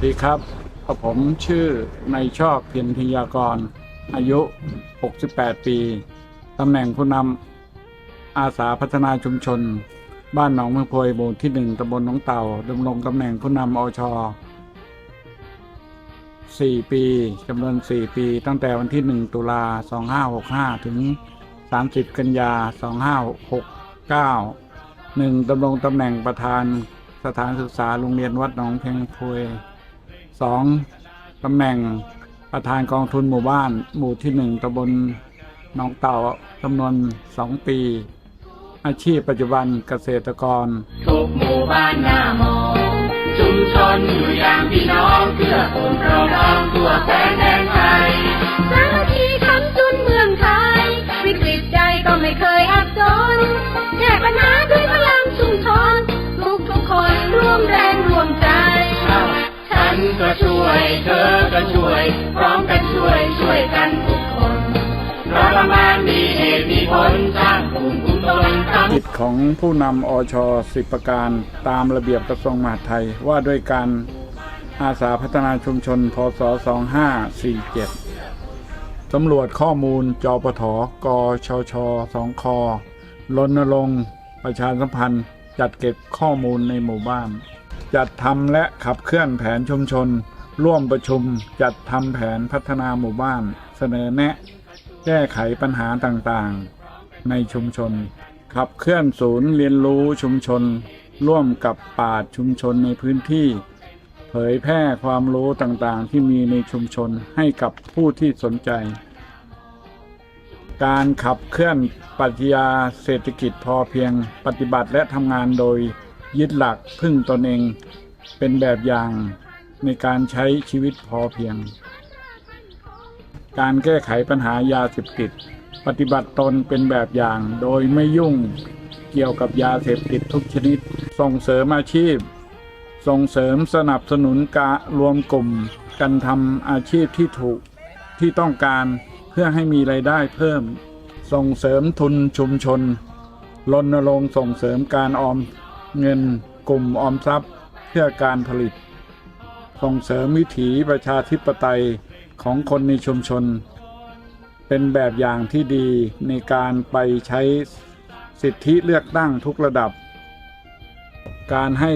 สดีครับผมชื่อนายชอบเพียรพิยากร อายุ 68 ปี ตำแหน่งผู้นำอาสาพัฒนาชุมชน บ้านหนองเมืองโพยหมู่ที่หนึ่งตำบลหนองเต่าดำรงตำแหน่งผู้นำอช4 ปีจำนวน 4 ปี ตั้งแต่วันที่ 1 ตุลา 2565 ถึง 30 กันยา 2569 1. ดำรงตำแหน่งประธานสถานศึกษาโรงเรียนวัดหนองเพียงพวย 2. ตำแหน่งประธานกองทุนหมู่บ้าน หมู่ที่ 1ตำบลหนองเต่าจำนวน 2 ปี อาชีพปัจจุบันเกษตรกร ทุกหมู่บ้านหน้ามองชุมชนอยู่อย่างพี่น้องเพื่อคนเราน้องตัวแผ่นแก็ช่วย เธอก็ช่วย พร้อมกันช่วยช่วยกันทุกคนเพรมานมีเหตุมีผลสร้างภูมิคุ้มตนทำกิจของผู้นำอชสิบประการตามระเบียบกระทรวงมหาดไทยว่าด้วยการอาสาพัฒนาชุมชน พศ 2547 สำรวจข้อมูลจปทกชชสองครณรงค์ประชาสัมพันธ์ จัดเก็บข้อมูลในหมู่บ้าน จัดทำและขับเคลื่อนแผนชุมชน ร่วมประชุม จัดทำแผนพัฒนาหมู่บ้าน เสนอแนะ แก้ไขปัญหาต่างๆ ในชุมชน ขับเคลื่อนศูนย์เรียนรู้ชุมชน ร่วมกับป่าชุมชนในพื้นที่ เผยแพร่ความรู้ต่างๆ ที่มีในชุมชนให้กับผู้ที่สนใจ การขับเคลื่อนปรัชญาเศรษฐกิจพอเพียงปฏิบัติและทำงานโดย ยึดหลักพึ่งตนเองเป็นแบบอย่างในการใช้ชีวิตพอเพียง การแก้ไขปัญหายาเสพติด ปฏิบัติตนเป็นแบบอย่างโดยไม่ยุ่งเกี่ยวกับยาเสพติดทุกชนิด ส่งเสริมอาชีพ ส่งเสริมสนับสนุนการรวมกลุ่มกันทำอาชีพที่ถูกที่ต้องการเพื่อให้มีไรายได้เพิ่ม ส่งเสริมทุนชุมชนรณรงค์ส่งเสริมการออม เงินกลุ่มออมทรัพย์เพื่อการผลิต ส่งเสริมวิถีประชาธิปไตยของคนในชุมชน เป็นแบบอย่างที่ดีในการไปใช้สิทธิเลือกตั้งทุกระดับ การให้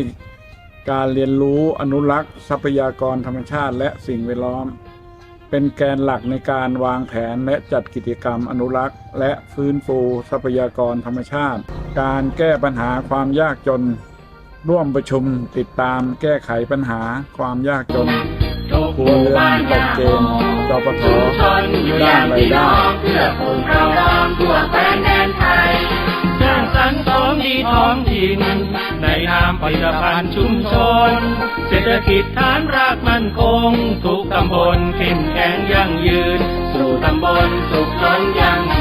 การเรียนรู้อนุรักษ์ทรัพยากรธรรมชาติและสิ่งแวดล้อม เป็นแกนหลักในการวางแผนและจัดกิจกรรมอนุรักษ์ และฟื้นฟูทรัพยากรธรรมชาติ การแก้ปัญหาความยากจน ร่วมประชุมติดตามแก้ไขปัญหาความยากจนทุกหมู่บ้านหน้ามองชุมชนอยู่ย่างพี่น้องเพื่อคนเราน้องทั่วแผ่นแดนไทยสร้างสรรค์ของดีท้องถิ่นในนามผลิตภัณฑ์ชุมชน เศรษฐกิจฐานรากมั่นคง ทุกตำบลเข้มแข็งยั่งยืน สู่ตำบลสุขล้นยั่ง